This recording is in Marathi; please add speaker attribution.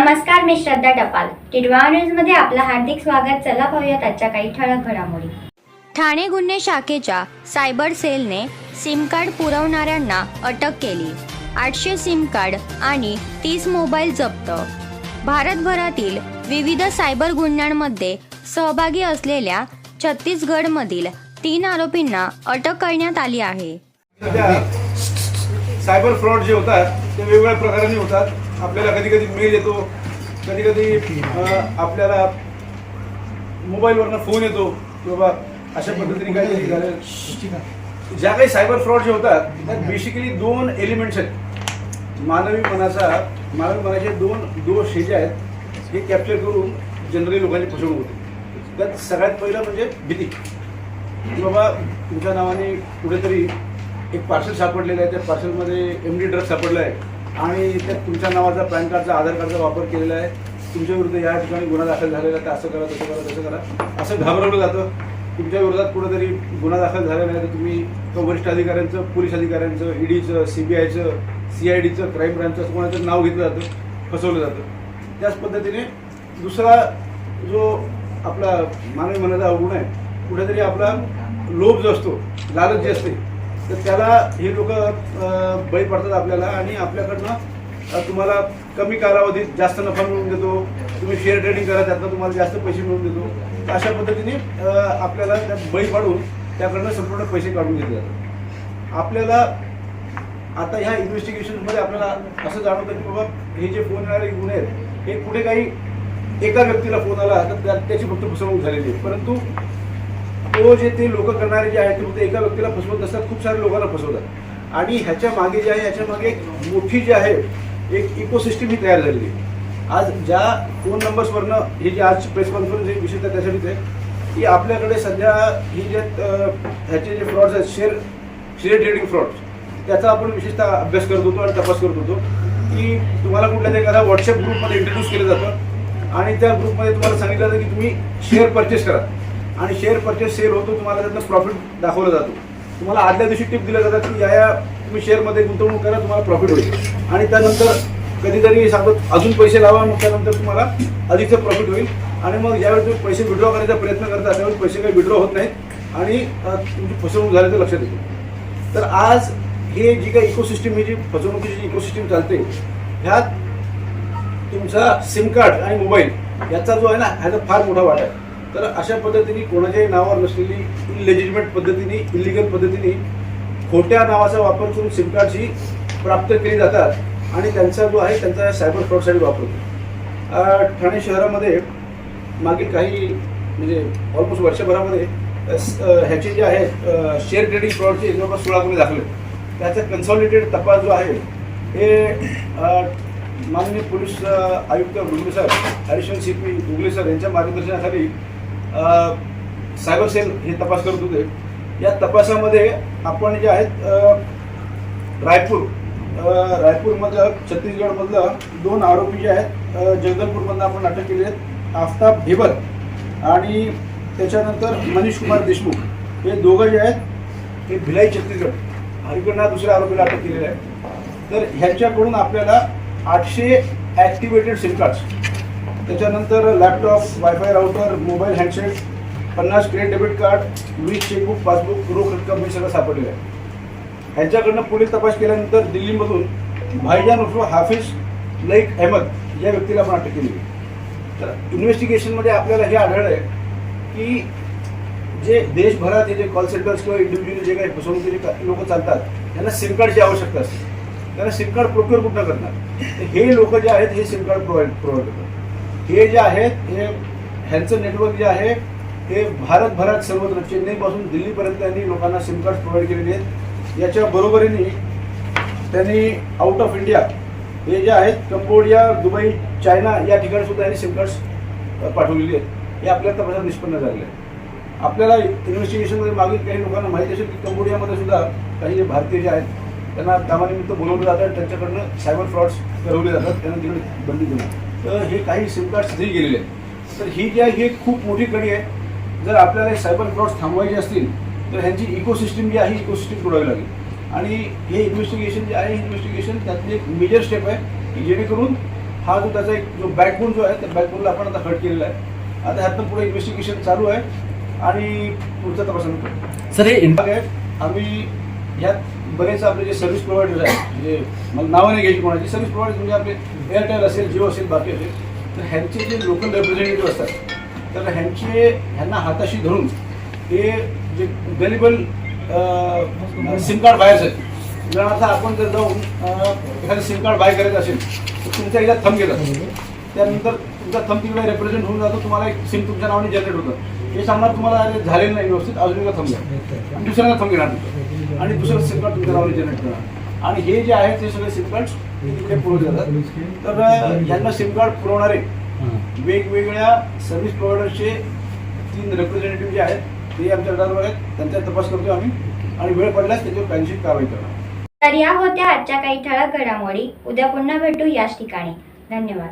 Speaker 1: नमस्कार मी श्रद्धा टपाल. टिडवा न्यूजमध्ये आपलं हार्दिक स्वागत. चला पाहूयात आजच्या काही ठळक घडामोडी. ठाणे गुन्हे शाखेच्या सायबर सेलने सिम कार्ड पुरवणाऱ्यांना अटक केली. आठशे सिम कार्ड आणि तीस मोबाईल जप्त. भारतभरातील विविध सायबर गुन्ह्यांमध्ये सहभागी असलेल्या छत्तीसगडमधील तीन आरोपींना अटक करण्यात आली आहे.
Speaker 2: सायबर फ्रॉड जे होतात ते वेगवेगळ्या प्रकाराने होतात. आपल्याला कधी कधी मेल येतो कधी कधी आपल्याला मोबाईलवरनं फोन येतो की बाबा अशा पद्धतीने काय ज्या काही सायबर फ्रॉड जे होतात त्यात बेसिकली दोन एलिमेंट्स आहेत. मानवी मनाचा मानवी मनाचे दोन दोष हे जे आहेत हे कॅप्चर करून जनरली लोकांची फसवणूक होते. त्यात सगळ्यात पहिलं म्हणजे भीती. की बाबा तुमच्या नावाने कुठेतरी एक पार्सल सापडलेलं आहे त्या पार्सलमध्ये एम डी ड्रग सापडला आहे. आणि त्यात तुमच्या नावाचा पॅन कार्डचा आधार कार्डचा वापर केलेला आहे. तुमच्या विरुद्ध या ठिकाणी गुन्हा दाखल झालेला आहे. तर असं करा तसं करा तसं करा. असं घाबरवलं जातं. तुमच्या विरोधात कुठंतरी गुन्हा दाखल झालेला आहे तर तुम्ही वरिष्ठ अधिकाऱ्यांचं पोलीस अधिकाऱ्यांचं ईडीचं सी बी आयचं सी आय डीचं क्राईम ब्रांचचं असं कोणाचं नाव घेतलं जातं फसवलं जातं. त्याच पद्धतीने दुसरा जो आपला मानवी मनाचा अवगुण आहे कुठेतरी आपला लोभ जो असतो लालच जे असते तर त्याला हे लोक बळी पडतात आपल्याला आणि आपल्याकडनं तुम्हाला कमी कालावधीत जास्त नफा मिळवून देतो. तुम्ही शेअर ट्रेडिंग करा त्यातनं तुम्हाला जास्त पैसे मिळवून देतो. अशा पद्धतीने आपल्याला त्यात बळी पाडून त्याकडनं संपूर्ण पैसे काढून घेतले जातात. आपल्याला आता ह्या इन्व्हेस्टिगेशनमध्ये आपल्याला असं जाणवतं की बाबा हे जे फोन येणारे गुन्हे आहेत हे कुठे काही एका व्यक्तीला फोन आला तर त्या- त्याची फक्त फसवणूक झालेली आहे. परंतु तो जे ते लोक करणारे जे आहेत ते फक्त एका व्यक्तीला फसवत नसतात खूप सारे लोकांना फसवतात. आणि ह्याच्या मागे जे आहे ह्याच्या मागे एक मोठी जी आहे एक इकोसिस्टम ही तयार झालेली आहे. आज ज्या फोन नंबर्सवरनं हे जे आज प्रेस कॉन्फरन्स हे विशेषतः त्यासाठीच आहे की आपल्याकडे सध्या ही जे ह्याचे जे फ्रॉड्स आहेत शेअर शेअर ट्रेडिंग फ्रॉड्स त्याचा आपण विशेषतः अभ्यास करत होतो आणि तपास करत होतो की तुम्हाला कुठल्या तरी एखादा व्हॉट्सअप ग्रुपमध्ये इंट्रोड्यूस केलं जातं आणि त्या ग्रुपमध्ये तुम्हाला सांगितलं जातं की तुम्ही शेअर परचेस करा. आणि शेअर परचेस सेल होतो तुम्हाला त्यातनं प्रॉफिट दाखवला जातो. तुम्हाला आदल्या दिवशी टिप दिल्या जातात की या या तुम्ही शेअरमध्ये गुंतवणूक करा तुम्हाला प्रॉफिट होईल. आणि त्यानंतर कधीतरी सांगत अजून पैसे लावा मग त्यानंतर तुम्हाला अधिकचं प्रॉफिट होईल. आणि मग ज्यावेळी तुम्ही पैसे विड्रॉ करायचा प्रयत्न करता त्यावेळी पैसे काही विड्रॉ होत नाहीत. आणि तुमची फसवणूक झाल्याचं लक्षात येते तर आज हे जी काही इकोसिस्टीम ही जी फसवणुकीची जी चालते ह्यात तुमचा सिम कार्ड आणि मोबाईल याचा जो आहे ना ह्याचा फार मोठा वाटा आहे. तर अशा पद्धतीने कोणाच्याही नावावर नसलेली इनलेजिटमेट पद्धतीने इलिगल पद्धतीने खोट्या नावाचा वापर करून सिम कार्डची प्राप्त केली जातात आणि त्यांचा जो आहे त्यांचा सायबर फ्रॉडसाठी वापरतो ठाणे शहरामध्ये मागील काही म्हणजे ऑलमोस्ट वर्षभरामध्ये ह्याचे जे आहेत शेअर ट्रेडिंग फ्रॉडचे जवळपास सोळा गुन्हे दाखले त्याचा कन्सॉलिडेटेड तपास जो आहे हे माननीय पोलीस आयुक्त Gugale sir additional C P Gugale sir यांच्या मार्गदर्शनाखाली सायबर सेल हे तपास करत होते. या तपासामध्ये आपण जे आहेत रायपूर रायपूरमधलं छत्तीसगडमधलं दोन आरोपी जे आहेत जगदलपूरमधनं आपण अटक केली आहेत. आफ्ताब ढेबर आणि त्याच्यानंतर मनीष कुमार देशमुख हे दोघं जे आहेत हे भिलाई छत्तीसगड हरिकडनं दुसऱ्या आरोपीला अटक केलेलं आहे. तर ह्यांच्याकडून आपल्याला आठशे ॲक्टिवेटेड सिम कार्ड्स त्याच्यानंतर laptop WiFi router mobile handset पन्नास क्रेडिट डेबिट कार्ड वीज चेकबुक पासबुक रोख रक्कम हे सगळं सापडलेलं आहे. ह्यांच्याकडनं पोलीस तपास केल्यानंतर दिल्लीमधून भाईजान उर्फ हाफिज लईक अहमद या व्यक्तीला आपण अटक केली तर इन्व्हेस्टिगेशनमध्ये आपल्याला हे आढळलं आहे की जे देशभरात हे जे कॉल सेंटर्स किंवा इंडिव्हिज्युअल जे काही फसवणुकीचे लोक चालतात त्यांना सिम कार्डची आवश्यकता असते. त्यांना सिम कार्ड प्रोक्युअर कुठं करणार? हे लोक जे आहेत हे सिम कार्ड प्रोव्हाइड प्रोव्हाइड करतात. हे जे आहेत हे ह्यांचं नेटवर्क जे आहे हे भारतभरात सर्वत्र चेन्नईपासून दिल्लीपर्यंत त्यांनी लोकांना सिम कार्ड प्रोव्हाइड केलेले आहेत. याच्या बरोबरीने त्यांनी आउट ऑफ इंडिया हे जे आहेत कंबोडिया दुबई चायना या ठिकाणी सुद्धा यांनी सिम कार्ड्स पाठवलेली आहेत. हे आपल्या तपासात निष्पन्न झालेलं आहे आपल्याला इन्व्हेस्टिगेशनमध्ये मागील काही लोकांना माहिती असेल की कंबोडियामध्ये सुद्धा काही जे भारतीय जे आहेत त्यांना कामानिमित्त बोलवलं जातं त्यांच्याकडनं सायबर फ्रॉड्स करवले जातात त्यांना तिकडे बंदी देणं तर हे काही सिम कार्ड्स तिथेही गेलेले आहेत. तर ही जी आहे ही एक खूप मोठी कडी आहे. जर आपल्याला सायबर फ्रॉड्स थांबवायचे असतील तर ह्यांची इकोसिस्टम जी आहे इकोसिस्टम तोडावी लागेल. आणि हे इन्व्हेस्टिगेशन जे आहे इन्व्हेस्टिगेशन त्यातली एक मेजर स्टेप आहे की जेणेकरून हा जो त्याचा एक जो बॅकबोन जो आहे त्या बॅकबोनला आपण आता हट केलेला आहे. आता ह्यातनं पुढे इन्व्हेस्टिगेशन चालू आहे. आणि पुढचा तपास आम्ही करू.
Speaker 3: सर हे
Speaker 2: आहे आम्ही ह्यात बरेच आपले जे सर्व्हिस प्रोव्हायडर्स आहेत म्हणजे मला नावं नाही घ्यायची कोणाची सर्व्हिस प्रोव्हायडर्स म्हणजे आपले एअरटेल असेल जिओ असेल बाकी असेल तर ह्यांचे जे लोकल रिप्रेझेंटेटिव्ह असतात तर ह्यांचे ह्यांना हाताशी धरून ते जे गलिबल सिम कार्ड बायर्स आहेत उदाहरणार्थ आपण जर जाऊन एखादं सिम कार्ड बाय करायचं असेल तर तुमच्या याच्यात थंब घेतात. त्यानंतर तुमचा थंब तिकडे रिप्रेझेंट होऊन जातो तुम्हाला एक सिम तुमच्या नावाने जनरेट होतं. हे सांगणार तुम्हाला अरे झालेलं नाही व्यवस्थित अजून एकदा थंब आणि दुसऱ्यांदा थंब घेणार आणि दुसरं सिम कार्ड तुमच्या नावाने जनरेट करणार आणि हे जे आहेत ते सगळे सिम कार्ड तिकडे पुरवले जातात. तर यांना सिमकार्ड सिम कार्ड पुरवणारे वेगवेगळ्या सर्व्हिस प्रोव्हायडरचे तीन रिप्रेझेंटेटिव्ह जे आहेत ते आमच्या रडारवर आहेत. त्यांचा तपास करतो आम्ही. आणि वेळ पडल्यास त्याच्यावर कायदेशीर कारवाई करणार
Speaker 1: तर या होत्या आजच्या काही ठळक घडामोडी. उद्या पुन्हा भेटू याच ठिकाणी. धन्यवाद.